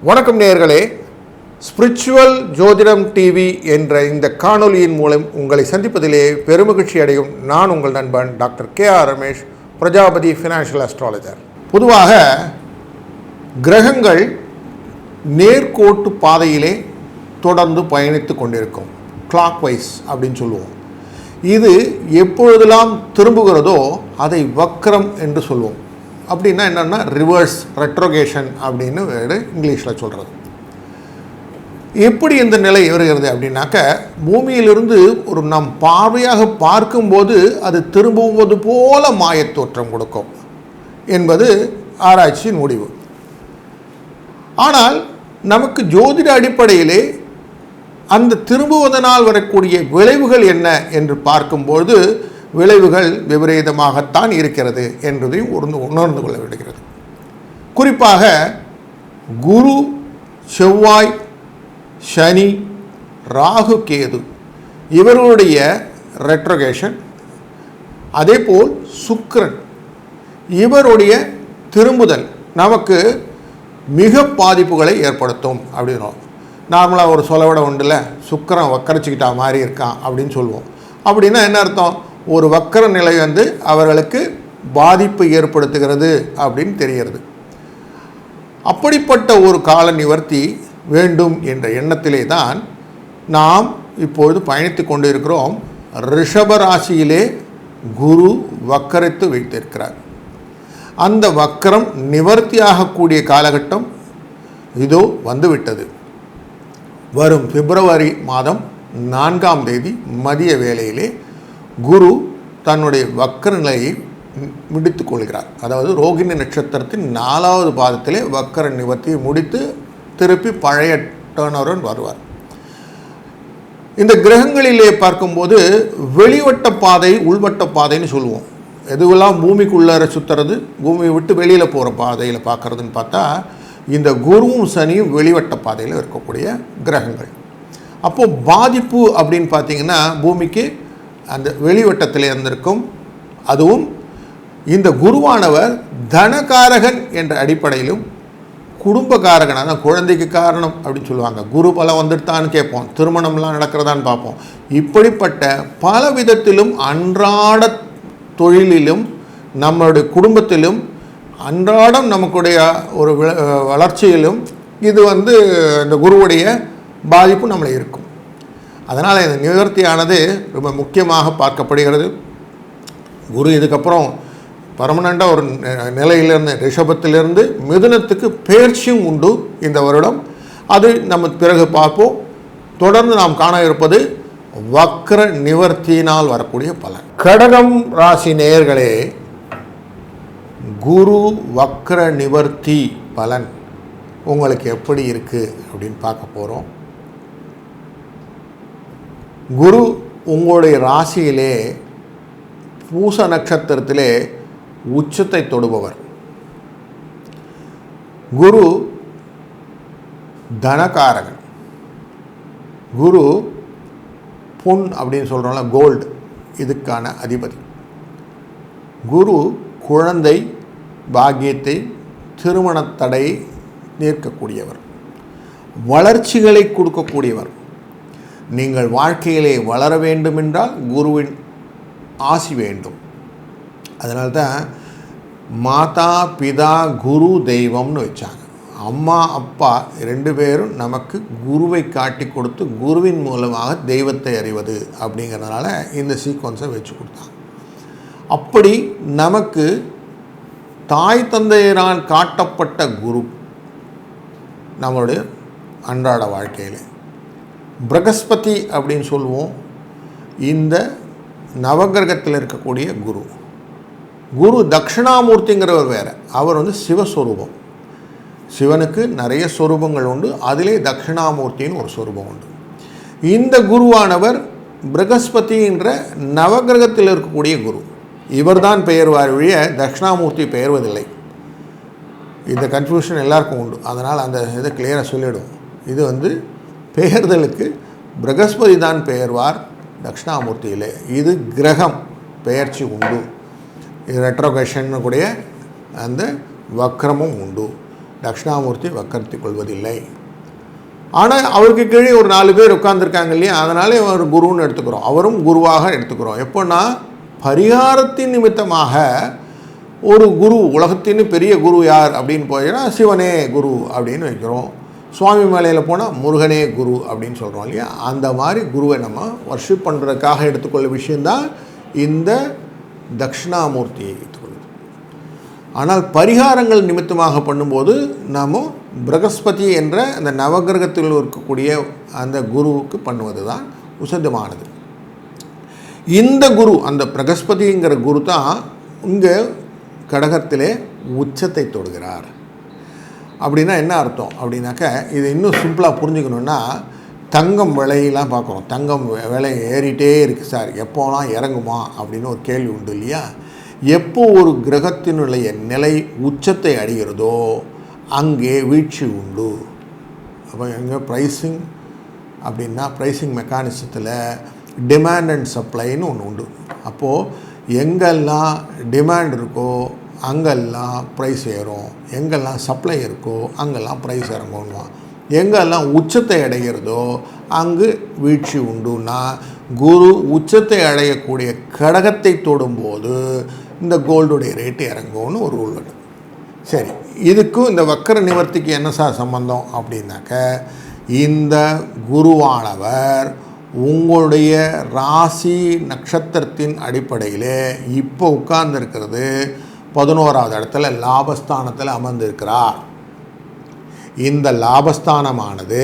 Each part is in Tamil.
வணக்கம் நேயர்களே. ஸ்பிரிச்சுவல் ஜோதிடம் டிவி என்ற இந்த காணொலியின் மூலம் உங்களை சந்திப்பதிலே பெருமகிழ்ச்சி அடையும் நான் உங்கள் நண்பன் doctor K R Ramesh Prajapati financial astrologer பொதுவாக கிரகங்கள் நேர்கோட்டு பாதையிலே தொடர்ந்து பயணித்து கொண்டிருக்கும். கிளாக் வைஸ் அப்படின்னு சொல்லுவோம். இது எப்பொழுதெல்லாம் திரும்புகிறதோ அதை வக்ரம் என்று சொல்லுவோம் அப்படின்னா என்னென்னா ரிவர்ஸ் ரெட்ரோகேஷன் அப்படின்னு வேறு இங்கிலீஷில் சொல்கிறது எப்படி இந்த நிலை வருகிறது அப்படின்னாக்க பூமியிலிருந்து ஒரு நம் பார்வையாக பார்க்கும்போது அது திரும்புவது போல மாயத் தோற்றம் கொடுக்கும் என்பது ஆராய்ச்சியின் முடிவு. ஆனால் நமக்கு ஜோதிட அடிப்படையிலே அந்த திரும்புவதனால் வரக்கூடிய விளைவுகள் என்ன என்று பார்க்கும்போது விளைவுகள் விபரீதமாகத்தான் இருக்கிறது என்பதையும் உணர்ந்து உணர்ந்து கொள்ள விடுகிறது குறிப்பாக குரு செவ்வாய் சனி ராகு கேது இவர்களுடைய ரெட்ரோகேஷன் அதேபோல் சுக்ரன் இவருடைய திரும்புதல் நமக்கு மிக பாதிப்புகளை ஏற்படுத்தும் அப்படின்னோம். நார்மலாக ஒரு சொலவிட உண்டுல சுக்கரன் வக்கரிச்சுக்கிட்டா மாதிரி இருக்கான் அப்படின்னு சொல்லுவோம். அப்படின்னா என்ன அர்த்தம்? ஒரு வக்கர நிலை வந்து அவர்களுக்கு பாதிப்பு ஏற்படுத்துகிறது அப்படின்னு தெரிகிறது. அப்படிப்பட்ட ஒரு கால நிவர்த்தி வேண்டும் என்ற எண்ணத்திலே தான் நாம் இப்பொழுது பயணித்து கொண்டு இருக்கிறோம் ரிஷப ராசியிலே குரு வக்கரித்து வைத்திருக்கிறார். அந்த வக்கரம் நிவர்த்தியாகக்கூடிய காலகட்டம் இதோ வந்துவிட்டது. வரும் பிப்ரவரி மாதம் நான்காம் தேதி மதிய வேளையிலே குரு தன்னுடைய வக்கர நிலையை முடித்து கொள்கிறார். அதாவது ரோகிணி நட்சத்திரத்தின் நாலாவது பாதத்திலே வக்கர நிவர்த்தியை முடித்து திருப்பி பழைய டர்னருடன் வருவார். இந்த கிரகங்களிலே பார்க்கும்போது வெளிவட்ட பாதை உள்வட்ட பாதைன்னு சொல்லுவோம். எதுவெல்லாம் பூமிக்குள்ளார சுற்றுறது பூமியை விட்டு வெளியில் போகிற பாதையில் பார்க்குறதுன்னு பார்த்தா இந்த குருவும் சனியும் வெளிவட்ட பாதையில் இருக்கக்கூடிய கிரகங்கள். அப்போது பாதிப்பு அப்படின்னு பார்த்தீங்கன்னா பூமிக்கு அந்த வெளிவட்டத்தில் இருந்திருக்கும். அதுவும் இந்த குருவானவர் தனகாரகன் என்ற அடிப்படையிலும் குடும்பக்காரகன் அதான் குழந்தைக்கு காரணம் அப்படின்னு சொல்லுவாங்க. குரு பலம் வந்துட்டான்னு கேட்போம். திருமணம்லாம் நடக்கிறதான்னு பார்ப்போம். இப்படிப்பட்ட பல விதத்திலும் அன்றாட தொழிலிலும் நம்மளுடைய குடும்பத்திலும் அன்றாடம் நமக்குடைய ஒரு வளர்ச்சியிலும் இது வந்து இந்த குருவுடைய பாதிப்பு நம்மளை இருக்கும் அதனால் இந்த நிவர்த்தியானது ரொம்ப முக்கியமாக பார்க்கப்படுகிறது. குரு இதுக்கப்புறம் பர்மனண்ட்டாக ஒரு நிலையிலிருந்து ரிஷபத்திலிருந்து மிதுனத்துக்கு பயிற்சியும் உண்டு இந்த வருடம். அது நம்ம பிறகு பார்ப்போம். தொடர்ந்து நாம் காண இருப்பது வக்ர நிவர்த்தியினால் வரக்கூடிய பலன். கடகம் ராசி நேயர்களே குரு வக்ர நிவர்த்தி பலன் உங்களுக்கு எப்படி இருக்குது அப்படின்னு பார்க்க போகிறோம் குரு உங்களுடைய ராசியிலே பூச நட்சத்திரத்திலே உச்சத்தை தொடுபவர். குரு தனகாரகன். குரு பொன் அப்படின்னு சொல்கிறோம்ல கோல்டு இதுக்கான அதிபதி. குரு குழந்தை பாக்கியத்தை திருமணத்தடை நிற்கக்கூடியவர் நீர்க்கக்கூடியவர். வளர்ச்சிகளை கொடுக்கக்கூடியவர். நீங்கள் வாழ்க்கையிலே வளர வேண்டுமென்றால் குருவின் ஆசி வேண்டும். அதனால்தான் மாதா பிதா குரு தெய்வம்னு வச்சாங்க. அம்மா அப்பா ரெண்டு பேரும் நமக்கு குருவை காட்டி கொடுத்து குருவின் மூலமாக தெய்வத்தை அறிவது அப்படிங்கிறதுனால இந்த சீக்வன்ஸை வச்சு கொடுத்தாங்க. அப்படி நமக்கு தாய் தந்தையினால் காட்டப்பட்ட குரு நம்மளுடைய அன்றாட வாழ்க்கையில். பிரகஸ்பதி அப்படின்னு சொல்லுவோம். இந்த நவகிரகத்தில் இருக்கக்கூடிய குரு. குரு தட்சிணாமூர்த்திங்கிறவர் வேறு. அவர் வந்து சிவஸ்வரூபம். சிவனுக்கு நிறைய சொரூபங்கள் உண்டு. அதிலே தட்சிணாமூர்த்தின்னு ஒரு சொரூபம் உண்டு. இந்த குருவானவர் பிரகஸ்பதின்ற நவகிரகத்தில் இருக்கக்கூடிய குரு. இவர்தான் பெயர்வார் ஒழிய தட்சிணாமூர்த்தி பெயர்வதில்லை. இந்த கன்ஃபியூஷன் எல்லாருக்கும் உண்டு. அதனால் அந்த இதை கிளியராக சொல்லிவிடும் இது வந்து பெயர்தலுக்கு பிரகஸ்பதி தான் பெயர்வார் தட்சிணாமூர்த்தியிலே. இது கிரகம் பெயர்ச்சி உண்டு. இது ரெட்ரோகேஷன் கூடிய அந்த வக்ரமும் உண்டு. தட்சிணாமூர்த்தி வக்கரத்தை கொள்வதில்லை. ஆனால் அவருக்கு கீழே ஒரு நாலு பேர் உட்காந்துருக்காங்க இல்லையா? அதனாலே அவர் குருன்னு எடுத்துக்கிறோம். அவரும் குருவாக எடுத்துக்கிறோம். எப்போன்னா பரிகாரத்தின் நிமித்தமாக ஒரு குரு உலகத்தின் பெரிய குரு யார் அப்படின்னு போயின்னா சிவனே குரு அப்படின்னு வைக்கிறோம். சுவாமி மலையில் போனால் முருகனே குரு அப்படின்னு சொல்கிறோம் இல்லையா? அந்த மாதிரி குருவை நம்ம வர்ஷிப் பண்ணுறதுக்காக எடுத்துக்கொள்ள விஷயந்தான் இந்த தட்சிணாமூர்த்தியை எடுத்துக்கொள்வது ஆனால் பரிகாரங்கள் நிமித்தமாக பண்ணும்போது நாம் பிரகஸ்பதி என்ற அந்த நவகிரகத்தில் இருக்கக்கூடிய அந்த குருவுக்கு பண்ணுவது தான் உசந்தமானது. இந்த குரு அந்த பிரகஸ்பதிங்கிற குரு தான் இங்கே கடகத்திலே உச்சத்தை தொடுகிறார். அப்படின்னா என்ன அர்த்தம்? அப்படின்னாக்க இது இன்னும் சிம்பிளாக புரிஞ்சுக்கணுன்னா தங்கம் விலையெல்லாம் பார்க்குறோம் தங்கம் விலை ஏறிட்டே இருக்குது சார். எப்போலாம் இறங்குமா அப்படின்னு ஒரு கேள்வி உண்டு இல்லையா? எப்போ ஒரு கிரகத்தினுடைய நிலை உச்சத்தை அடைகிறதோ அங்கே வீழ்ச்சி உண்டு. அப்போ எங்கே ப்ரைஸிங் அப்படின்னா ப்ரைஸிங் மெக்கானிசத்தில் டிமாண்ட் அண்ட் சப்ளைன்னு ஒன்று உண்டு. அப்போது எங்கெல்லாம் டிமாண்ட் இருக்கோ அங்கெல்லாம் ப்ரைஸ் ஏறும். எங்கெல்லாம் சப்ளை இருக்கோ அங்கெல்லாம் ப்ரைஸ் இறங்கும்வான் எங்கெல்லாம் உச்சத்தை அடைகிறதோ அங்கு வீழ்ச்சி உண்டுன்னா குரு உச்சத்தை அடையக்கூடிய கடகத்தை தொடும்போது இந்த கோல்டுடைய ரேட்டு இறங்கும்னு ஒரு ரூல் இருக்கு சரி இதுக்கும் இந்த வக்கர நிவர்த்திக்கு என்ன சார் சம்பந்தம் அப்படின்னாக்க இந்த குருவானவர் உங்களுடைய ராசி நட்சத்திரத்தின் அடிப்படையில் இப்போ உட்கார்ந்துருக்கிறது பதினோராவது இடத்துல லாபஸ்தானத்தில் அமர்ந்திருக்கிறார். இந்த லாபஸ்தானமானது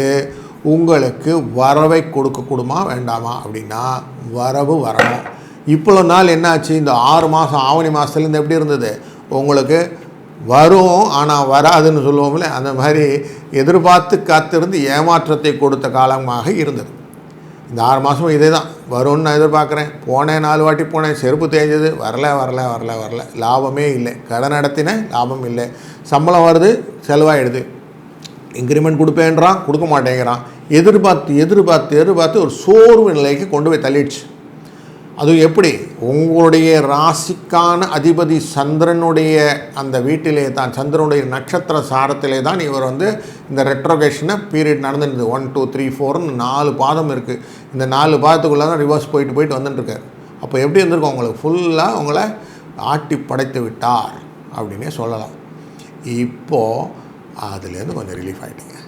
உங்களுக்கு வரவை கொடுக்கக்கூடுமா வேண்டாமா? அப்படின்னா வரவு வரணும். இவ்வளோ நாள் என்னாச்சு? இந்த ஆறு மாதம் ஆவணி மாதத்துலேருந்து எப்படி இருந்தது? உங்களுக்கு வரும் ஆனால் வராதுன்னு சொல்லுவோம்ல அந்த மாதிரி எதிர்பார்த்து காத்திருந்து ஏமாற்றத்தை கொடுத்த காலமாக இருந்தது. இந்த ஆறு மாதமும் இதே தான் வரும்னு நான் எதிர்பார்க்குறேன். போனேன் நாலு வாட்டி போனேன். செருப்பு தேஞ்சது. வரல வரல வரல வரல. லாபமே இல்லை. கடன் நடத்தினேன் லாபம் இல்லை. சம்பளம் வருது செலவாயிடுது. இன்க்ரிமெண்ட் கொடுப்பேன்றான் கொடுக்க மாட்டேங்கிறான். எதிர்பார்த்து எதிர்பார்த்து எதிர்பார்த்து ஒரு சோர்வு நிலைக்கு கொண்டு போய் தள்ளிடுச்சு. அதுவும் எப்படி? உங்களுடைய ராசிக்கான அதிபதி சந்திரனுடைய அந்த வீட்டிலே தான் சந்திரனுடைய நட்சத்திர சாரத்திலே தான் இவர் வந்து இந்த ரெட்ரோகேஷனை பீரியட் நடந்துருந்தது. ஒன் டூ த்ரீ ஃபோர்னு நாலு பாதம் இருக்குது இந்த நாலு பாதத்துக்குள்ளே தான் ரிவர்ஸ் போயிட்டு போயிட்டு வந்துட்டுருக்கார். அப்போ எப்படி இருந்திருக்கும்? உங்களுக்கு ஃபுல்லாக உங்களை ஆட்டி படைத்து விட்டார் அப்படின்னே சொல்லலாம். இப்போது அதுலேருந்து கொஞ்சம் ரிலீஃப் ஆகிட்டீங்க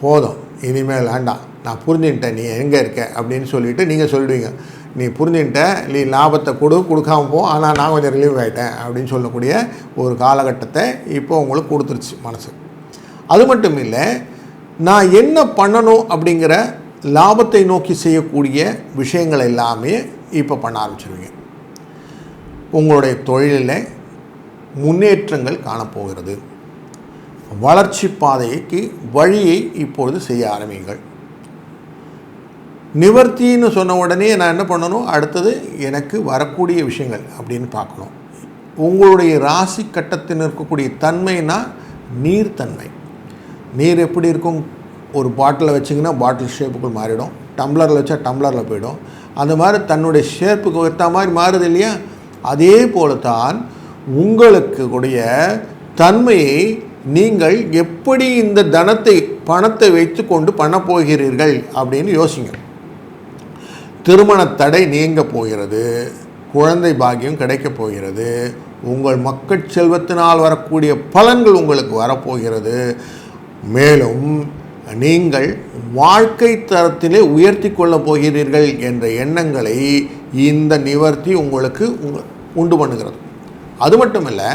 போதும். இனிமேல் வேண்டாம். நான் புரிஞ்சுக்கிட்டேன் நீ எங்கே இருக்க அப்படின்னு சொல்லிவிட்டு நீங்கள் சொல்லிடுவீங்க நீ புரிஞ்சுக்கிட்ட நீ லாபத்தை கொடு கொடுக்காம போ ஆனால் நான் கொஞ்சம் ரிலீவ் ஆகிட்டேன் அப்படின்னு சொல்லக்கூடிய ஒரு காலகட்டத்தை இப்போ உங்களுக்கு கொடுத்துருச்சு மனசு. அது மட்டும் இல்லை நான் என்ன பண்ணணும் அப்படிங்கிற லாபத்தை நோக்கி செய்யக்கூடிய விஷயங்கள் எல்லாமே இப்போ பண்ண ஆரம்பிச்சிருவீங்க. உங்களுடைய தொழிலில் முன்னேற்றங்கள் காணப்போகிறது. வளர்ச்சி பாதைக்கு வழியை இப்பொழுது செய்ய ஆரம்பிங்கள் நிவர்த்தின்னு சொன்ன உடனே நான் என்ன பண்ணணும்? அடுத்தது எனக்கு வரக்கூடிய விஷயங்கள் அப்படின்னு பார்க்கணும். உங்களுடைய ராசி கட்டத்தில் இருக்கக்கூடிய தன்மைனா நீர்த்தன்மை நீர் எப்படி இருக்கும்? ஒரு பாட்டிலில் வச்சிங்கன்னா பாட்டில் ஷேப்புக்குள் மாறிடும். டம்ளரில் வச்சா டம்ளரில் போயிடும். அந்த மாதிரி தன்னுடைய ஷேப்புக்கு ஏற்ற மாதிரி மாறுது இல்லையா? அதே போல தான் உங்களுக்கு கூடிய தன்மையை நீங்கள் எப்படி இந்த தனத்தை பணத்தை வைத்துக்கொண்டு பண்ண போகிறீர்கள் அப்படின்னு யோசிங்க. திருமண தடை நீங்க போகிறது குழந்தை பாக்கியம் கிடைக்கப் போகிறது உங்கள் மக்கள் செல்வத்தினால் வரக்கூடிய பலன்கள் உங்களுக்கு வரப்போகிறது. மேலும் நீங்கள் வாழ்க்கை தரத்திலே உயர்த்தி கொள்ளப் போகிறீர்கள் என்ற எண்ணங்களை இந்த நிவர்த்தி உங்களுக்கு உண்டு பண்ணுகிறது. அது மட்டும் இல்லை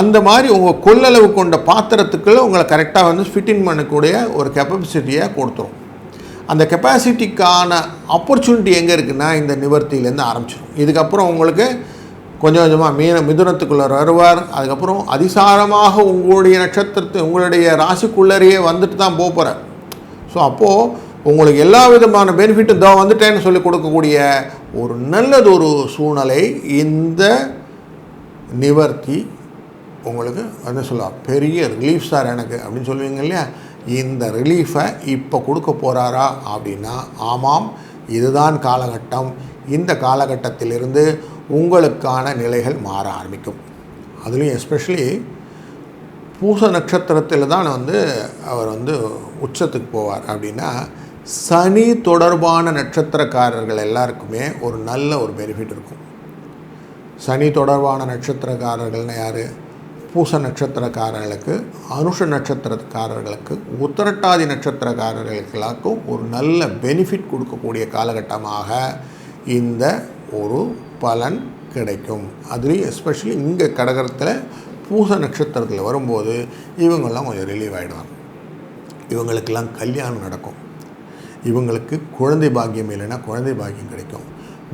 அந்த மாதிரி உங்கள் கொள்ளளவு கொண்ட பாத்திரத்துக்குள்ள உங்களை கரெக்டாக வந்து ஃபிட்டின் பண்ணக்கூடிய ஒரு கெப்பாசிட்டியை கொடுத்துரும். அந்த கெப்பாசிட்டிக்கான ஆப்பர்ச்சுனிட்டி எங்கே இருக்குன்னா இந்த நிவர்த்தியிலேருந்து ஆரம்பிச்சிடும் இதுக்கப்புறம் உங்களுக்கு கொஞ்சம் கொஞ்சமாக மீன மிதுனத்துக்குள்ளே வருவார். அதுக்கப்புறம் அதிசாரமாக உங்களுடைய நட்சத்திரத்தை உங்களுடைய ராசிக்குள்ளரையே வந்துட்டு தான் போகிறார் ஸோ அப்போது உங்களுக்கு எல்லா விதமான பெனிஃபிட்டும் இதோ வந்துட்டேன்னு சொல்லி கொடுக்கக்கூடிய ஒரு நல்லது ஒரு சூழ்நிலை இந்த நிவர்த்தி உங்களுக்கு என்ன சொல்லலாம் பெரிய ரிலீஃப் சார் எனக்கு அப்படின்னு சொல்லுவீங்க இல்லையா? இந்த ரிலீஃபை இப்போ கொடுக்க போகிறாரா அப்படின்னா ஆமாம் இதுதான் காலகட்டம். இந்த காலகட்டத்திலிருந்து உங்களுக்கான நிலைகள் மாற ஆரம்பிக்கும். அதுலேயும் எஸ்பெஷலி பூச நட்சத்திரத்தில் தான் வந்து அவர் வந்து உச்சத்துக்கு போவார். அப்படின்னா சனி தொடர்பான நட்சத்திரக்காரர்கள் எல்லாருக்குமே ஒரு நல்ல ஒரு பெனிஃபிட் இருக்கும். சனி தொடர்பான நட்சத்திரக்காரர்கள்னு யார்? பூச நட்சத்திரக்காரர்களுக்கு அனுஷ நட்சத்திரக்காரர்களுக்கு உத்தரட்டாதி நட்சத்திரக்காரர்களுக்கெல்லாக்கும் ஒரு நல்ல பெனிஃபிட் கொடுக்கக்கூடிய காலகட்டமாக இந்த ஒரு பலன் கிடைக்கும். அதுலேயும் எஸ்பெஷலி இங்கே கடகரத்தில் பூச நட்சத்திரத்தில் வரும்போது இவங்கெல்லாம் கொஞ்சம் ரிலீவ் ஆகிடுவாங்க இவங்களுக்கெல்லாம் கல்யாணம் நடக்கும். இவங்களுக்கு குழந்தை பாக்கியம் இல்லைன்னா குழந்தை பாக்கியம் கிடைக்கும்.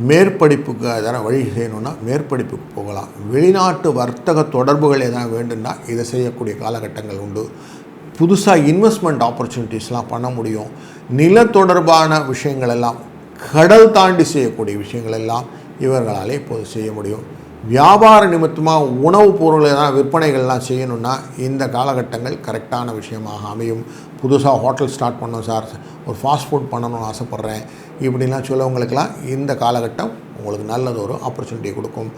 மேற்படிப்புக்கு எதனா வழி செய்யணும்னா மேற்படிப்புக்கு போகலாம். வெளிநாட்டு வர்த்தக தொடர்புகள் எதனா வேண்டும்னா இதை செய்யக்கூடிய காலகட்டங்கள் உண்டு. புதுசாக இன்வெஸ்ட்மெண்ட் ஆப்பர்ச்சுனிட்டிஸ்லாம் பண்ண முடியும். நில தொடர்பான விஷயங்கள் எல்லாம் கடல் தாண்டி செய்யக்கூடிய விஷயங்கள் எல்லாம் இவர்களால் இப்போது செய்ய முடியும். வியாபார நிமித்தமாக உணவுப் பொருள் எதாவது விற்பனைகள்லாம் செய்யணும்னா இந்த காலகட்டங்கள் கரெக்டான விஷயமாக அமையும். புதுசாக ஹோட்டல் ஸ்டார்ட் பண்ணோம் சார். ஒரு ஃபாஸ்ட் ஃபுட் பண்ணணும்னு ஆசைப்பட்றேன். இப்படிலாம் சொல்லவங்களுக்கெல்லாம் இந்த காலகட்டம் உங்களுக்கு நல்லது ஒரு ஆப்பர்ச்சுனிட்டி கொடுக்கும்.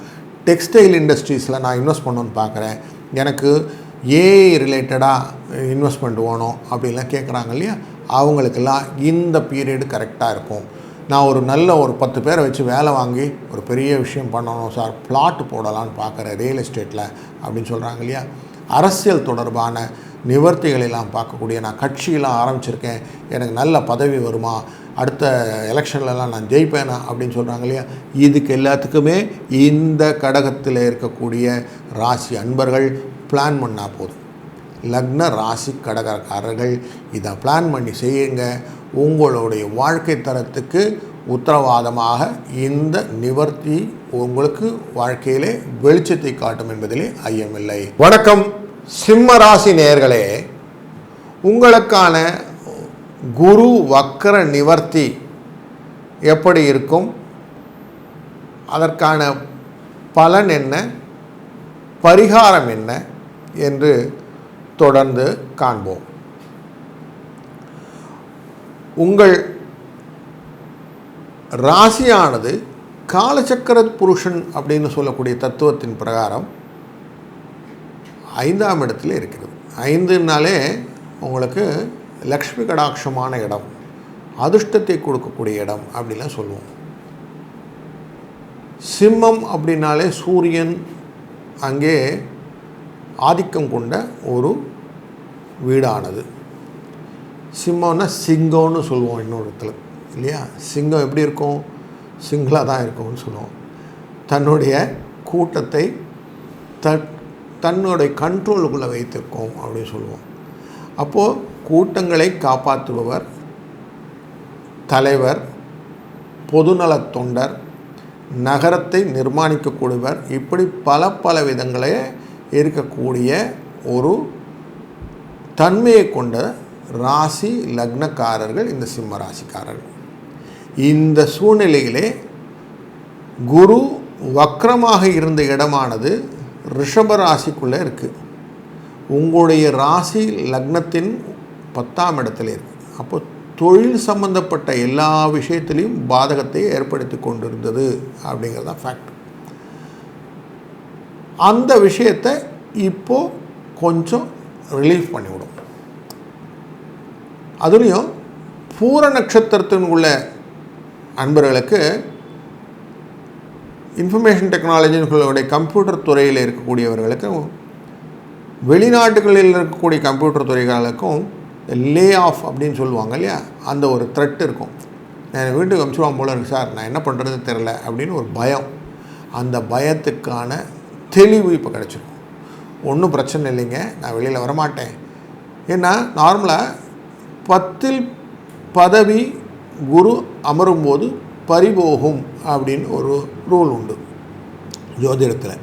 டெக்ஸ்டைல் இண்டஸ்ட்ரீஸில் நான் இன்வெஸ்ட் பண்ணணும்னு பார்க்குறேன். எனக்கு ஏஐ ரிலேட்டடாக இன்வெஸ்ட்மெண்ட் வேணும் அப்படின்லாம் கேட்குறாங்க இல்லையா? அவங்களுக்கெல்லாம் இந்த பீரியடு கரெக்டாக இருக்கும். நான் ஒரு நல்ல ஒரு பத்து பேரை வச்சு வேலை வாங்கி ஒரு பெரிய விஷயம் பண்ணணும் சார் பிளாட் போடலான்னு பார்க்குறேன் ரியல் எஸ்டேட்டில் அப்படின்னு சொல்கிறாங்க இல்லையா? அரசியல் தொடர்பான நிவர்த்திகளெல்லாம் பார்க்கக்கூடிய நான் கட்சியெல்லாம் ஆரம்பிச்சிருக்கேன். எனக்கு நல்ல பதவி வருமா? அடுத்த எலெக்ஷன்லலாம் நான் ஜெயிப்பேனா? அப்படின்னு சொல்கிறாங்க இல்லையா? இதுக்கு எல்லாத்துக்குமே இந்த கடகத்தில் இருக்கக்கூடிய ராசி அன்பர்கள் பிளான் பண்ணால் போதும். லக்ன ராசி கடகக்காரர்கள் இதை பிளான் பண்ணி செய்யுங்க. உங்களுடைய வாழ்க்கை தரத்துக்கு உத்தரவாதமாக இந்த நிவர்த்தி உங்களுக்கு வாழ்க்கையிலே வெளிச்சத்தை காட்டும் என்பதிலே ஐயமில்லை. வணக்கம். சிம்ம ராசி நேயர்களே உங்களுக்கான குரு வக்கர நிவர்த்தி எப்படி இருக்கும்? அதற்கான பலன் என்ன? பரிகாரம் என்ன? என்று தொடர்ந்து காண்போம். உங்கள் ராசியானது காலச்சக்கர புருஷன் அப்படின்னு சொல்லக்கூடிய தத்துவத்தின் பிரகாரம் ஐந்தாம் இடத்துல இருக்கிறது. ஐந்துனாலே உங்களுக்கு லக்ஷ்மி கடாட்சமான இடம் அதிர்ஷ்டத்தை கொடுக்கக்கூடிய இடம் அப்படிலாம் சொல்லுவோம். சிம்மம் அப்படின்னாலே சூரியன் அங்கே ஆதிக்கம் கொண்ட ஒரு வீடானது. சிம்மம்னா சிங்கம்னு சொல்லுவோம் இன்னொரு இடத்துல இல்லையா? சிங்கம் எப்படி இருக்கும்? சிங்களாக தான் இருக்கும்னு சொல்லுவோம். தன்னுடைய கூட்டத்தை த தன்னுடைய கண்ட்ரோலுக்குள்ளே வைத்திருக்கோம் அப்படின்னு சொல்லுவோம். அப்போது கூட்டங்களை காப்பாற்றுபவர் தலைவர் பொதுநலத் தொண்டர் நகரத்தை நிர்மாணிக்கக்கூடியவர் இப்படி பல பல விதங்களே இருக்கக்கூடிய ஒரு தன்மையை கொண்ட ராசி லக்னக்காரர்கள் இந்த சிம்ம ராசிக்காரர்கள். இந்த சூழ்நிலையிலே குரு வக்ரமாக இருந்த இடமானது ரிஷப ராசிக்குள்ளே இருக்குது உங்களுடைய ராசி லக்னத்தின் பத்தாம் இடத்துல இருக்குது அப்போ தொழில் சம்பந்தப்பட்ட எல்லா விஷயத்திலையும் பாதகத்தை ஏற்படுத்தி கொண்டிருந்தது அப்படிங்கிறது தான் ஃபேக்ட் அந்த விஷயத்தை இப்போது கொஞ்சம் ரிலீஃப் பண்ணிவிடும். அதுலேயும் பூர நட்சத்திரத்தின் உள்ள அன்பர்களுக்கு இன்ஃபர்மேஷன் டெக்னாலஜிகளுடைய கம்ப்யூட்டர் துறையில் இருக்கக்கூடியவர்களுக்கும் வெளிநாட்டுகளில் இருக்கக்கூடிய கம்ப்யூட்டர் துறைகளுக்கும் லே ஆஃப் அப்படின்னு சொல்லுவாங்க இல்லையா? அந்த ஒரு த்ரெட் இருக்கும். நான் வீட்டுக்கு அனுப்பிச்சுவான் போல இருக்கு சார். நான் என்ன பண்ணுறது தெரில அப்படின்னு ஒரு பயம். அந்த பயத்துக்கான தெளிவு இப்போ கிடச்சிருக்கும். ஒன்றும் பிரச்சனை இல்லைங்க. நான் வெளியில் வரமாட்டேன். ஏன்னா நார்மலாக பத்தில் பதவி குரு அமரும்போது பறிபோகும் அப்படின்னு ஒரு ரூல் உண்டு ஜோதிடத்தில்.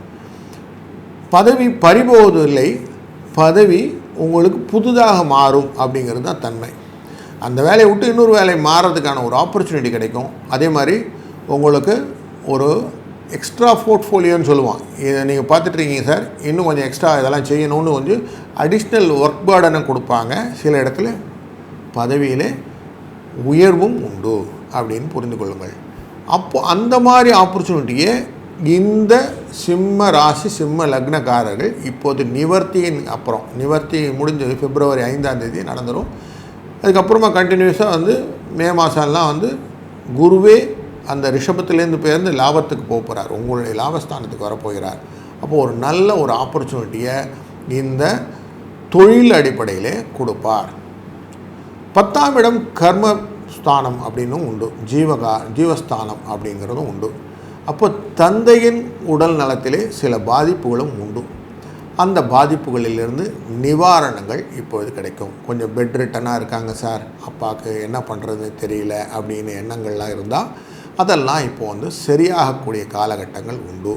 பதவி பறிபோவதில்லை பதவி உங்களுக்கு புதுதாக மாறும் அப்படிங்கிறது தான் தன்மை. அந்த வேலையை விட்டு இன்னொரு வேலை மாறுறதுக்கான ஒரு ஆப்பர்ச்சுனிட்டி கிடைக்கும். அதே மாதிரி உங்களுக்கு ஒரு எக்ஸ்ட்ரா போர்ட்ஃபோலியோன்னு சொல்லுவான் இதை நீங்கள் பார்த்துட்ருக்கீங்க சார். இன்னும் கொஞ்சம் எக்ஸ்ட்ரா இதெல்லாம் செய்யணும்னு கொஞ்சம் அடிஷ்னல் ஒர்க் பேர்டனை கொடுப்பாங்க. சில இடத்துல பதவியில் உயர்வும் உண்டு அப்படின்னு புரிந்து கொள்ளுங்கள். அப்போ அந்த மாதிரி ஆப்பர்ச்சுனிட்டியை இந்த சிம்ம ராசி சிம்ம லக்னக்காரர்கள் இப்போது நிவர்த்தியின் அப்புறம் நிவர்த்தி முடிஞ்சது பிப்ரவரி ஐந்தாம் தேதி நடந்துடும் அதுக்கப்புறமா கண்டினியூஸாக வந்து மே மாதம்லாம் வந்து குருவே அந்த ரிஷபத்துலேருந்து பேர்ந்து லாபத்துக்கு போக போகிறார் உங்களுடைய லாபஸ்தானத்துக்கு வரப்போகிறார். அப்போ ஒரு நல்ல ஒரு ஆப்பர்ச்சுனிட்டியை இந்த தொழில் அடிப்படையிலே கொடுப்பார். பத்தாம் இடம் கர்ம ஸ்தானம் அப்படின்னும் உண்டு. ஜீவகா ஜீவஸ்தானம் அப்படிங்கிறதும் உண்டு. அப்போ தந்தையின் உடல் நலத்திலே சில பாதிப்புகளும் உண்டு. அந்த பாதிப்புகளிலிருந்து நிவாரணங்கள் இப்பொழுது கிடைக்கும். கொஞ்சம் பெட் ரிட்டனாக இருக்காங்க சார். அப்பாவுக்கு என்ன பண்ணுறது தெரியல அப்படின்னு எண்ணங்கள்லாம் இருந்தால் அதெல்லாம் இப்போ வந்து சரியாகக்கூடிய காலகட்டங்கள் உண்டு.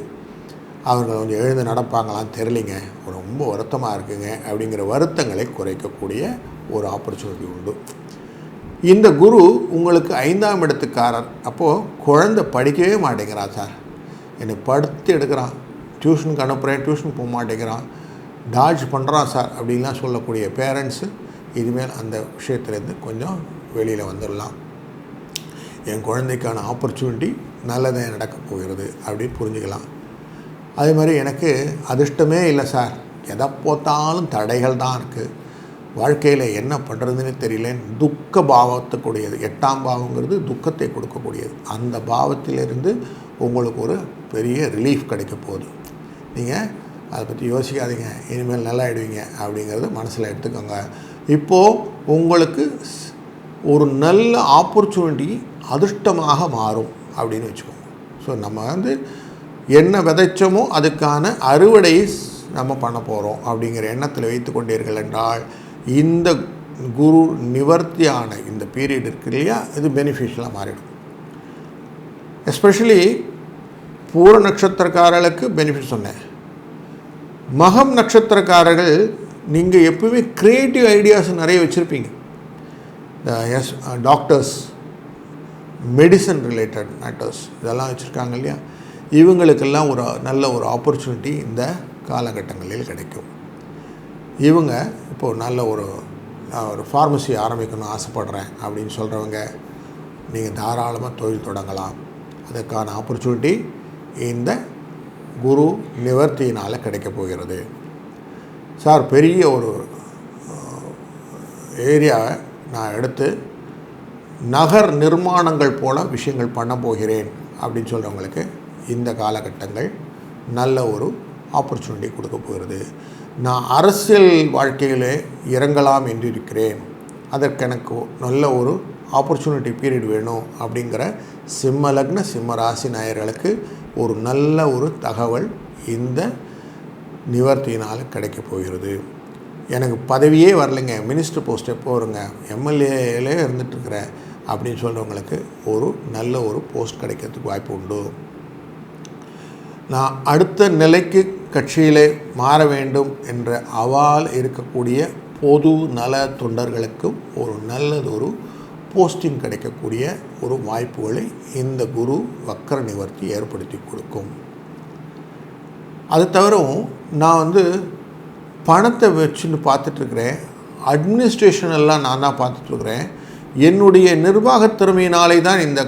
அவங்க கொஞ்சம் எழுந்து நடப்பாங்களாம் தெரியலிங்க. ரொம்ப வருத்தமாக இருக்குங்க அப்படிங்கிற வருத்தங்களை குறைக்கக்கூடிய ஒரு ஆப்பர்ச்சுனிட்டி உண்டு. இந்த குரு உங்களுக்கு ஐந்தாம் இடத்துக்காரர். அப்போது குழந்தை படிக்கவே மாட்டேங்கிறான் சார். என்னை படுத்து எடுக்கிறான். டியூஷனுக்கு அனுப்புகிறேன் டியூஷன் போக மாட்டேங்கிறான். டாஜ் பண்ணுறான் சார் அப்படின்லாம் சொல்லக்கூடிய பேரண்ட்ஸு இனிமேல் அந்த விஷயத்துலேருந்து கொஞ்சம் வெளியில் வந்துடலாம். என் குழந்தைக்கான ஆப்பர்ச்சுனிட்டி நல்லதாக நடக்க போகிறது அப்படின்னு புரிஞ்சுக்கலாம். அதே மாதிரி எனக்கு அதிர்ஷ்டமே இல்லை சார். எதை போத்தாலும் தடைகள் தான் இருக்குது வாழ்க்கையில் என்ன பண்ணுறதுன்னு தெரியலேன்னு துக்க பாவத்துக்குடையது எட்டாம் பாவங்கிறது துக்கத்தை கொடுக்கக்கூடியது. அந்த பாவத்திலிருந்து உங்களுக்கு ஒரு பெரிய ரிலீஃப் கிடைக்க போகுது. நீங்கள் அதை பற்றி யோசிக்காதீங்க. இனிமேல் நல்லா ஆகிடுவீங்க அப்படிங்கிறத மனசில் எடுத்துக்கோங்க. இப்போது உங்களுக்கு ஒரு நல்ல ஆப்பர்ச்சுனிட்டி அதிர்ஷ்டமாக மாறும் அப்படின்னு வச்சுக்கோங்க. ஸோ நம்ம வந்து என்ன விதைச்சோமோ அதுக்கான அறுவடை நம்ம பண்ண போகிறோம் அப்படிங்கிற எண்ணத்தில் வைத்து கொண்டீர்கள் என்றால் இந்த குரு நிவர்த்தியான இந்த பீரியட் இருக்கு இல்லையா இது பெனிஃபிஷியலாக மாறிடும். எஸ்பெஷலி பூர நட்சத்திரக்காரர்களுக்கு பெனிஃபிட் சொன்னேன். மகம் நட்சத்திரக்காரர்கள் நீங்கள் எப்பவுமே க்ரியேட்டிவ் ஐடியாஸ் நிறைய வச்சுருப்பீங்க. இந்த எஸ் டாக்டர்ஸ் மெடிசன் ரிலேட்டட் மேட்டர்ஸ் இதெல்லாம் வச்சுருக்காங்க இல்லையா? இவங்களுக்கெல்லாம் ஒரு நல்ல ஒரு ஆப்பர்ச்சுனிட்டி இந்த காலகட்டங்களில் கிடைக்கும். இவங்க இப்போது நல்ல ஒரு நான் ஒரு ஃபார்மசி ஆரம்பிக்கணும்னு ஆசைப்பட்றேன் அப்படின்னு சொல்கிறவங்க நீங்கள் தாராளமாக தொழில் தொடங்கலாம். அதுக்கான ஆப்பர்ச்சுனிட்டி இந்த குரு நிவர்த்தியினால் கிடைக்க போகிறது. சார் பெரிய ஒரு ஏரியாவை நான் எடுத்து நகர் நிர்மாணங்கள் போல விஷயங்கள் பண்ண போகிறேன் அப்படின்னு சொல்கிறவங்களுக்கு இந்த காலகட்டங்கள் நல்ல ஒரு ஆப்பர்ச்சுனிட்டி கொடுக்க போகிறது. நான் அரசியல் வாழ்க்கையிலே இறங்கலாம் என்று இருக்கிறேன் அதற்கு எனக்கு நல்ல ஒரு ஆப்பர்ச்சுனிட்டி பீரியட் வேணும் அப்படிங்கிற சிம்ம லக்ன சிம்ம ராசி நாயர்களுக்கு ஒரு நல்ல ஒரு தகவல் இந்த நிவர்த்தியினால் கிடைக்கப் போகிறது. எனக்கு பதவியே வரலைங்க. மினிஸ்டர் போஸ்ட் எப்போ வருங்க? எம்எல்ஏலே இருந்துட்டுருக்கிறேன் அப்படின்னு சொல்கிறவங்களுக்கு ஒரு நல்ல ஒரு போஸ்ட் கிடைக்கிறதுக்கு வாய்ப்பு உண்டு. நான் அடுத்த நிலைக்கு கட்சியிலே மாற வேண்டும் என்ற அவால் இருக்கக்கூடிய பொது நல தொண்டர்களுக்கும் ஒரு நல்லதொரு போஸ்டிங் கிடைக்கக்கூடிய ஒரு வாய்ப்புகளை இந்த குரு வக்கர நிவர்த்தி ஏற்படுத்தி கொடுக்கும். அது தவிரவும் நான் வந்து பணத்தை வச்சுன்னு பார்த்துட்ருக்குறேன். அட்மினிஸ்ட்ரேஷன் எல்லாம் நான் தான் பார்த்துட்ருக்குறேன். என்னுடைய நிர்வாகத் திறமையினாலே தான் இந்த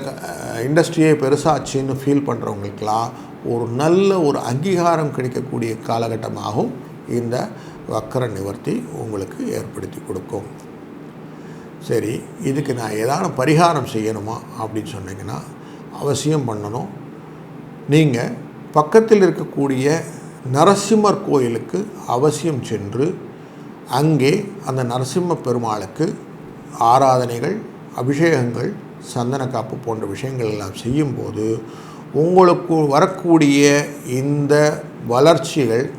இண்டஸ்ட்ரியே பெருசாச்சுன்னு ஃபீல் பண்ணுறவங்களுக்கெல்லாம் ஒரு நல்ல ஒரு அங்கீகாரம் கிடைக்கக்கூடிய காலகட்டமாகவும் இந்த வக்கர நிவர்த்தி உங்களுக்கு ஏற்படுத்தி கொடுக்கும். சரி இதுக்கு நான் ஏதாவது பரிகாரம் செய்யணுமா அப்படின்னு சொன்னீங்கன்னா அவசியம் பண்ணணும். நீங்கள் பக்கத்தில் இருக்கக்கூடிய நரசிம்மர் கோயிலுக்கு அவசியம் சென்று அங்கே அந்த நரசிம்ம பெருமாளுக்கு ஆராதனைகள் அபிஷேகங்கள் சந்தன காப்பு போன்ற விஷயங்கள் எல்லாம் செய்யும்போது உங்களுக்கு வரக்கூடிய இந்த வளர்ச்சிகள்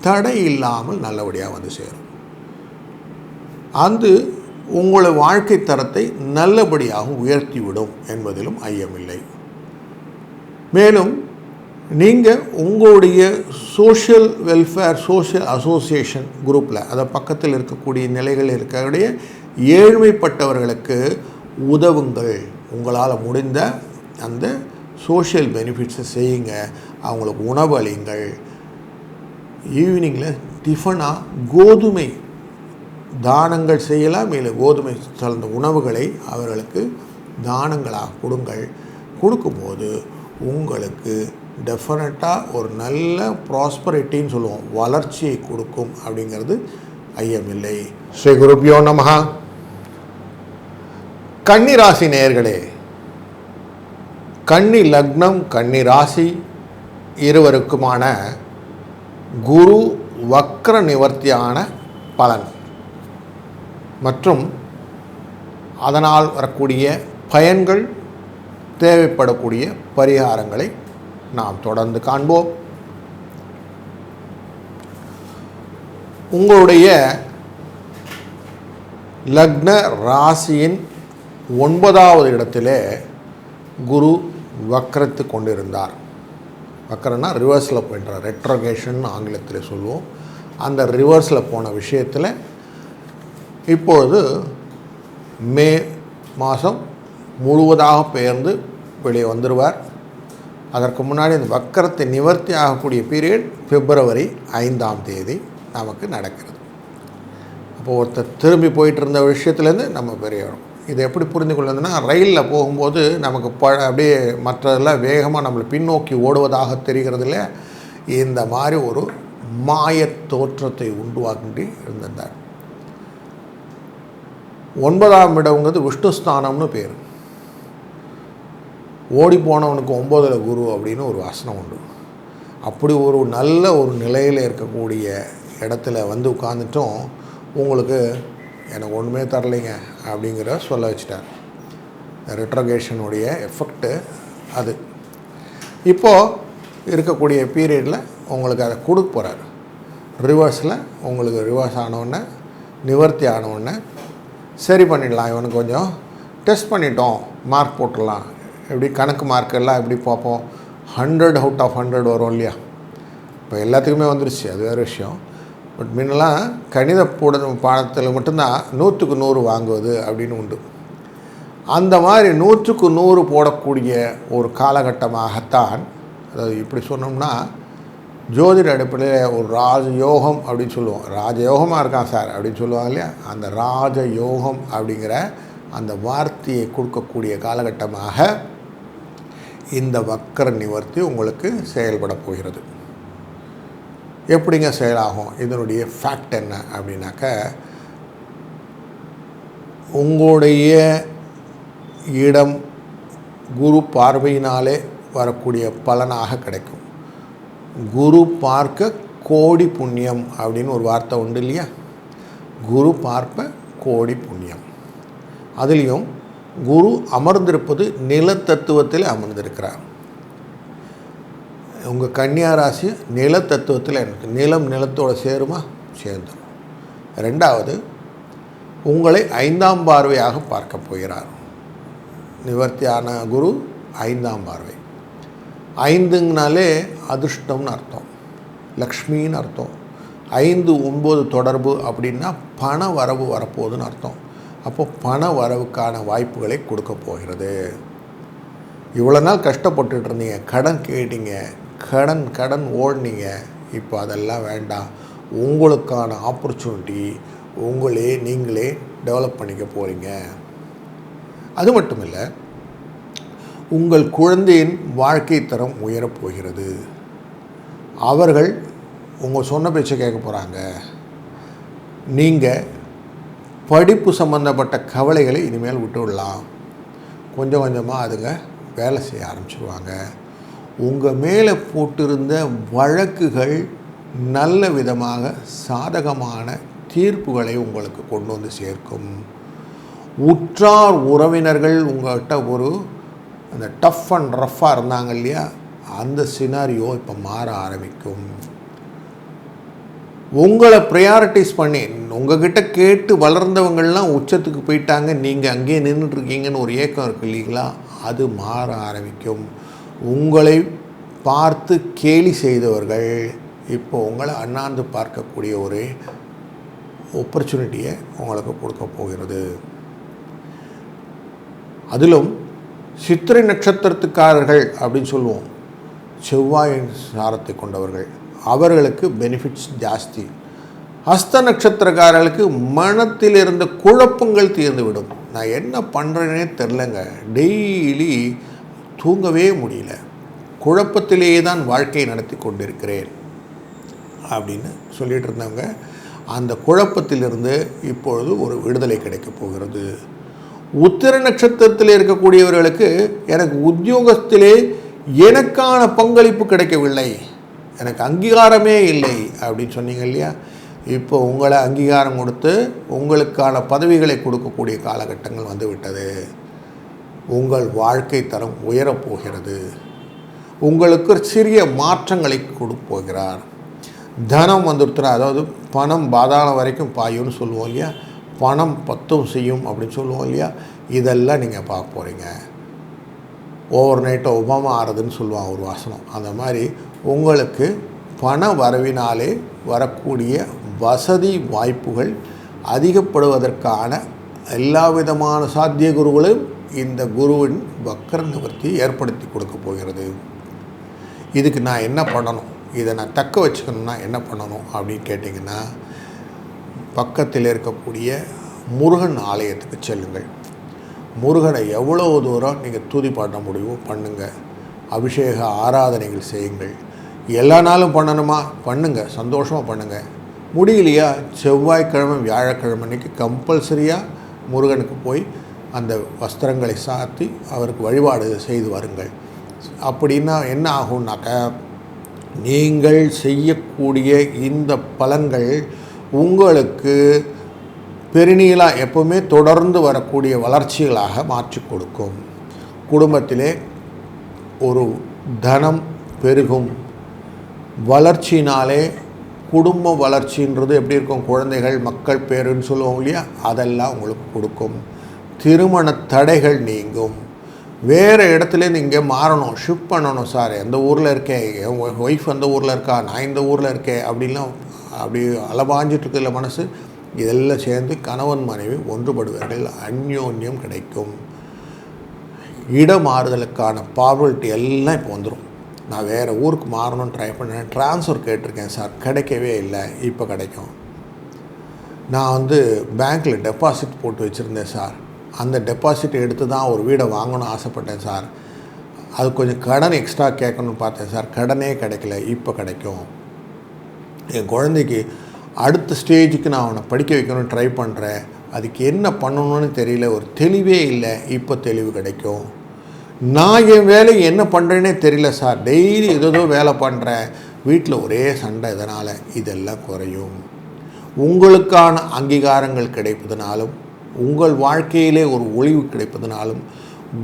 தடை இல்லாமல் நல்லபடியாக வந்து சேரும். அது உங்களை வாழ்க்கை தரத்தை நல்லபடியாக உயர்த்திவிடும் என்பதிலும் ஐயமில்லை. மேலும் நீங்கள் உங்களுடைய சோஷியல் வெல்ஃபேர் சோஷியல் அசோசியேஷன் குரூப்பில் அதை பக்கத்தில் இருக்கக்கூடிய நிலைகள் இருக்கக்கூடிய ஏழ்மைப்பட்டவர்களுக்கு உதவுங்கள். உங்களால் முடிந்த அந்த சோஷியல் பெனிஃபிட்ஸை செய்யுங்க. அவங்களுக்கு உணவு அளியுங்கள். ஈவினிங்கில் டிஃபனாக கோதுமை தானங்கள் செய்யலாம் இல்லை கோதுமை சார்ந்த உணவுகளை அவர்களுக்கு தானங்களாக கொடுங்கள். கொடுக்கும்போது உங்களுக்கு டெஃபினட்டாக ஒரு நல்ல ப்ராஸ்பரிட்டின்னு சொல்லுவோம். வளர்ச்சியை கொடுக்கும் அப்படிங்கிறது ஐயமில்லை ஸ்ரீ குருப்பியோ நமஹா. கன்னிராசி நேர்களே கன்னி லக்னம் கன்னி ராசி இருவருக்குமான குரு வக்ர நிவர்த்தியான பலன். மற்றும் அதனால் வரக்கூடிய பயன்கள் தேவைப்படக்கூடிய பரிகாரங்களை நாம் தொடர்ந்து காண்போம். உங்களுடைய லக்ன ராசியின் ஒன்பதாவது இடத்திலே குரு வக்ரத்து கொண்டிருந்தார். வக்கரன்னா ரிவர்ஸில் போயிட்டார் ரெட்ரோகேஷன் ஆங்கிலத்தில் சொல்லுவோம். அந்த ரிவர்ஸில் போன விஷயத்தில் இப்போது மே மாதம் முழுவதாக பெயர்ந்து வெளியே வந்துடுவார் அதற்கு முன்னாடி இந்த வக்கரத்தை நிவர்த்தி ஆகக்கூடிய பீரியட் பிப்ரவரி ஐந்தாம் தேதி நமக்கு நடக்கிறது. அப்போது ஒருத்தர் திரும்பி போயிட்டு இருந்த விஷயத்துலேருந்து நம்ம பெரிய இதை எப்படி புரிந்து கொள்ளுதுன்னா ரயிலில் போகும்போது நமக்கு ப அப்படியே மற்றதெல்லாம் வேகமாக நம்மளை பின்னோக்கி ஓடுவதாக தெரிகிறதுல இந்த மாதிரி ஒரு மாயத் தோற்றத்தை உண்டுவாக்கி இருந்திருந்தார். ஒன்பதாம் இடம்ங்கிறது விஷ்ணுஸ்தானம்னு பேர். ஓடி போனவனுக்கு ஒம்போதில் குரு அப்படின்னு ஒரு வசனம் உண்டு. அப்படி ஒரு நல்ல ஒரு நிலையில் இருக்கக்கூடிய இடத்துல வந்து உட்காந்துட்டும் உங்களுக்கு எனக்கு ஒன்றுமே தரலைங்க அப்படிங்கிற சொல்ல வச்சுட்டார். ரெட்ரகேஷனுடைய எஃபெக்ட்டு அது. இப்போது இருக்கக்கூடிய பீரியடில் உங்களுக்கு அதை கொடுக்க போகிறார் ரிவர்ஸில் உங்களுக்கு ரிவர்ஸ் ஆனவுடனே நிவர்த்தி ஆனவுடனே சரி பண்ணிடலாம் இவனுக்கு கொஞ்சம் டெஸ்ட் பண்ணிட்டோம் மார்க் போட்டுடலாம். எப்படி கணக்கு மார்க் எல்லாம் எப்படி பார்ப்போம்? ஹண்ட்ரட் அவுட் ஆஃப் ஹண்ட்ரட் வரும் இல்லையா? இப்போ எல்லாத்துக்குமே வந்துருச்சு அது வேறு விஷயம். பட் முன்னெல்லாம் கணித போட பாடத்தில் மட்டும்தான் நூற்றுக்கு நூறு வாங்குவது அப்படின்னு உண்டு. அந்த மாதிரி நூற்றுக்கு நூறு போடக்கூடிய ஒரு காலகட்டமாகத்தான் அதாவது இப்படி சொன்னோம்னா ஜோதிட அடிப்படையில் ஒரு ராஜயோகம் அப்படின்னு சொல்லுவோம். ராஜயோகமாக இருக்கான் சார் அப்படின்னு சொல்லுவாங்க இல்லையா? அந்த ராஜயோகம் அப்படிங்கிற அந்த வார்த்தையை கொடுக்கக்கூடிய காலகட்டமாக இந்த வக்கர நிவர்த்தி உங்களுக்கு செயல்பட போகிறது. எப்படிங்க செயலாகும்? இதனுடைய ஃபேக்ட் என்ன அப்படின்னாக்க உங்களுடைய இடம் குரு பார்வையினாலே வரக்கூடிய பலனாக கிடைக்கும். குரு பார்க்க கோடி புண்ணியம் அப்படின்னு ஒரு வார்த்தை உண்டு இல்லையா? குரு பார்ப்ப கோடி புண்ணியம். அதுலேயும் குரு அமர்ந்திருப்பது நிலத்தத்துவத்தில் அமர்ந்திருக்கிறார். உங்கள் கன்னியா ராசி நிலத்தத்துவத்தில் எனக்கு நிலம் நிலத்தோடு சேருமா? சேர்ந்துடும் ரெண்டாவது உங்களை ஐந்தாம் பார்வையாக பார்க்க போகிறார். நிவர்த்தியான குரு ஐந்தாம் பார்வை. ஐந்துங்கனாலே அதிர்ஷ்டம்னு அர்த்தம். லக்ஷ்மின்னு அர்த்தம். ஐந்து ஒம்பது தொடர்பு அப்படின்னா பண வரவு வரப்போகுதுன்னு அர்த்தம். அப்போ பண வரவுக்கான வாய்ப்புகளை கொடுக்க போகிறது. இவ்வளோ நாள் கஷ்டப்பட்டுட்டு இருந்தீங்க கடன் கேட்டீங்க கடன் கடன் ஓடினீங்க. இப்போ அதெல்லாம் வேண்டாம். உங்களுக்கான ஆப்பர்ச்சுனிட்டி உங்களே நீங்களே டெவலப் பண்ணிக்க போகிறீங்க அது மட்டும் இல்லை உங்கள் குழந்தையின் வாழ்க்கை தரம் உயரப் போகிறது. அவர்கள் உங்கள் சொன்ன பேச்சை கேட்க போகிறாங்க நீங்கள் படிப்பு சம்மந்தப்பட்ட கவலைகளை இனிமேல் விட்டு விடலாம் கொஞ்சம் கொஞ்சமாக அதுங்க வேலை செய்ய ஆரம்பிச்சிருவாங்க. உங்கள் மேலே போட்டிருந்த வழக்குகள் நல்ல விதமாக சாதகமான தீர்ப்புகளை உங்களுக்கு கொண்டு வந்து சேர்க்கும். உற்றார் உறவினர்கள் உங்கள்கிட்ட ஒரு அந்த டஃப் அண்ட் ரஃப்பாக இருந்தாங்க இல்லையா? அந்த சினாரியோ இப்போ மாற ஆரம்பிக்கும். உங்களை ப்ரையாரிட்டிஸ் பண்ணி உங்ககிட்ட கேட்டு வளர்ந்தவங்கள்லாம் உச்சத்துக்கு போயிட்டாங்க நீங்கள் அங்கேயே நின்றுட்டுருக்கீங்கன்னு ஒரு ஏக்கம் இருக்கு இல்லைங்களா? அது மாற ஆரம்பிக்கும். உங்களை பார்த்து கேலி செய்தவர்கள் இப்போ உங்களை அண்ணாந்து பார்க்கக்கூடிய ஒரு ஆப்பர்ச்சுனிட்டியை உங்களுக்கு கொடுக்க போகிறது. அதிலும் சித்திரை நட்சத்திரத்துக்காரர்கள் அப்படின்னு சொல்லுவோம். செவ்வாயின் சாரத்தை கொண்டவர்கள். அவர்களுக்கு பெனிஃபிட்ஸ் ஜாஸ்தி. ஹஸ்த நட்சத்திரக்காரர்களுக்கு மனத்தில் இருந்த குழப்பங்கள் தீர்ந்துவிடும். நான் என்ன பண்ணுறேனே தெரிலங்க டெய்லி தூங்கவே முடியல. குழப்பத்திலேயே தான் வாழ்க்கை நடத்தி கொண்டிருக்கிறேன். அப்படின்னு சொல்லிட்டு இருந்தவங்க அந்த குழப்பத்திலிருந்து இப்பொழுது ஒரு விடுதலை கிடைக்கப் போகிறது. உத்திர நட்சத்திரத்தில் இருக்கக்கூடியவர்களுக்கு எனக்கு உத்தியோகத்திலே எனக்கான பங்களிப்பு கிடைக்கவில்லை. எனக்கு அங்கீகாரமே இல்லை அப்படின்னு சொன்னீங்க இல்லையா? இப்போ உங்களை அங்கீகாரம் கொடுத்து உங்களுக்கான பதவிகளை கொடுக்கக்கூடிய காலகட்டங்கள் வந்துவிட்டது. உங்கள் வாழ்க்கை தரம் உயரப் போகிறது உங்களுக்கு சிறிய மாற்றங்களை கொடுப்போகிறார் தனம் வந்துருத்துறா அதாவது பணம் பாதாளம் வரைக்கும் பாயும்னு சொல்லுவோம் இல்லையா? பணம் பத்தும் செய்யும் அப்படின்னு சொல்லுவோம் இல்லையா? இதெல்லாம் நீங்கள் பார்க்க போகிறீங்க ஓவர் நைட்டாக உபமா ஆறுதுன்னு சொல்லுவான் ஒரு வாசனம். அந்த மாதிரி உங்களுக்கு பண வரவினாலே வரக்கூடிய வசதி வாய்ப்புகள் அதிகப்படுவதற்கான எல்லா விதமான சாத்திய குருகளையும் இந்த குருவின் வக்கர நிவர்த்தி ஏற்படுத்தி கொடுக்க போகிறது. இதுக்கு நான் என்ன பண்ணணும்? இதை நான் தக்க வச்சுக்கணும்னா என்ன பண்ணணும் அப்படின்னு கேட்டிங்கன்னா பக்கத்தில் இருக்கக்கூடிய முருகன் ஆலயத்துக்கு செல்லுங்கள். முருகனை எவ்வளோ தூரம் நீங்கள் தூதி பண்ண முடியுமோ பண்ணுங்கள் அபிஷேக ஆராதனைகள் செய்யுங்கள். எல்லா நாளும் பண்ணணுமா? பண்ணுங்கள் சந்தோஷமாக பண்ணுங்கள் முடியலையா? செவ்வாய்க்கிழமை வியாழக்கிழமை அன்னைக்கு கம்பல்சரியாக முருகனுக்கு போய் அந்த வஸ்திரங்களை சாத்தி அவருக்கு வழிபாடு செய்து வருங்கள். அப்படின்னா என்ன ஆகும்னாக்க நீங்கள் செய்யக்கூடிய இந்த பலன்கள் உங்களுக்கு பெருநீளாக எப்பவுமே தொடர்ந்து வரக்கூடிய வளர்ச்சிகளாக மாற்றி கொடுக்கும். குடும்பத்திலே ஒரு தனம் பெருகும். வளர்ச்சினாலே குடும்ப வளர்ச்சின்றது எப்படி இருக்கும்? குழந்தைகள் மக்கள் பேருன்னு சொல்லுவோம் இல்லையா? அதெல்லாம் உங்களுக்கு கொடுக்கும். திருமண தடைகள் நீங்கும். வேறு இடத்துலேருந்து இங்கே மாறணும் ஷிஃப்ட் பண்ணணும் சார் எந்த ஊரில் இருக்கேன் என் ஒய்ஃப் அந்த ஊரில் இருக்கா? நான் இந்த ஊரில் இருக்கேன் அப்படின்லாம் அப்படி அலபாஞ்சிட்டு மனசு. இதெல்லாம் சேர்ந்து கணவன் மனைவி ஒன்றுபடுவார்கள். அந்யோன்யம் கிடைக்கும். இடமாறுதலுக்கான பாபிலிட்டி எல்லாம் இப்போ வந்துடும் நான் வேறு ஊருக்கு மாறணும்னு ட்ரை பண்ணேன். ட்ரான்ஸ்ஃபர் கேட்டிருக்கேன் சார் கிடைக்கவே இல்லை. இப்போ கிடைக்கும். நான் வந்து பேங்க்கில் டெபாசிட் போட்டு வச்சுருந்தேன் சார் அந்த டெபாசிட் எடுத்து தான் ஒரு வீடை வாங்கணும்னு ஆசைப்பட்டேன் சார் அது கொஞ்சம் கடன் எக்ஸ்ட்ரா கேட்கணும்னு பார்த்தேன் சார் கடனே கிடைக்கல இப்போ கிடைக்கும். என் குழந்தைக்கு அடுத்த ஸ்டேஜுக்கு நான் அவனை படிக்க வைக்கணும்னு ட்ரை பண்ணுறேன் அதுக்கு என்ன பண்ணணும்னு தெரியல ஒரு தெளிவே இல்லை இப்போ தெளிவு கிடைக்கும். நான் என் வேலையை என்ன பண்ணுறேனே தெரியல சார் டெய்லி ஏதோ வேலை பண்ணுறேன் வீட்டில் ஒரே சண்டை இதனால் இதெல்லாம் குறையும். உங்களுக்கான அங்கீகாரங்கள் கிடைப்பதனாலும் உங்கள் வாழ்க்கையிலே ஒரு ஒளிவு கிடைப்பதனாலும்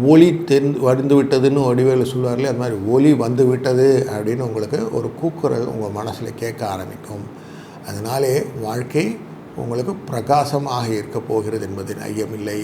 ஒளி தென் வந்து விட்டதுன்னு வடிவேலு சொல்லுவார்களே அது மாதிரி ஒளி வந்து விட்டது அப்படின்னு உங்களுக்கு ஒரு கூக்குரல் உங்கள் மனசில் கேட்க ஆரம்பிக்கும். அதனாலே வாழ்க்கை உங்களுக்கு பிரகாசமாக இருக்க போகிறது என்பதில் ஐயமில்லை.